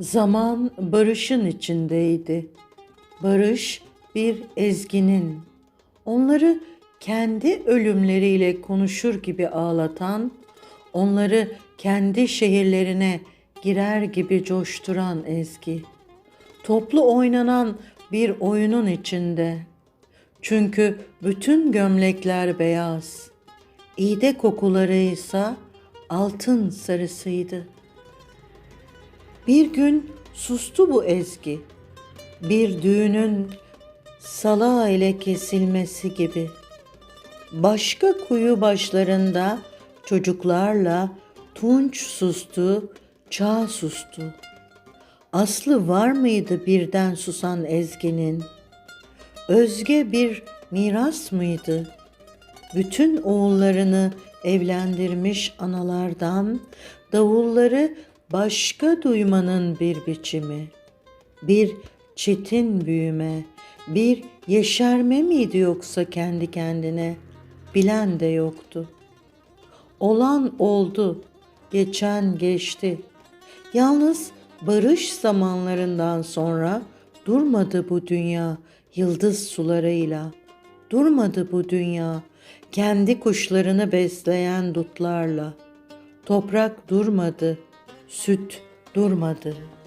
Zaman barışın içindeydi. Barış bir ezginin. Onları kendi ölümleriyle konuşur gibi ağlatan, onları kendi şehirlerine girer gibi coşturan ezgi. Toplu oynanan bir oyunun içinde. Çünkü bütün gömlekler beyaz. İğde kokuları ise altın sarısıydı. Bir gün sustu bu ezgi. Bir düğünün sala ile kesilmesi gibi. Başka kuyu başlarında çocuklarla tunç sustu, çağ sustu. Aslı var mıydı birden susan ezginin? Özge bir miras mıydı? Bütün oğullarını evlendirmiş analardan davulları başka duymanın bir biçimi. Bir çetin büyüme, bir yeşerme miydi yoksa kendi kendine? Bilen de yoktu. Olan oldu, geçen geçti. Yalnız barış zamanlarından sonra durmadı bu dünya yıldız sularıyla. Durmadı bu dünya kendi kuşlarını besleyen dutlarla. Toprak durmadı, süt durmadı.''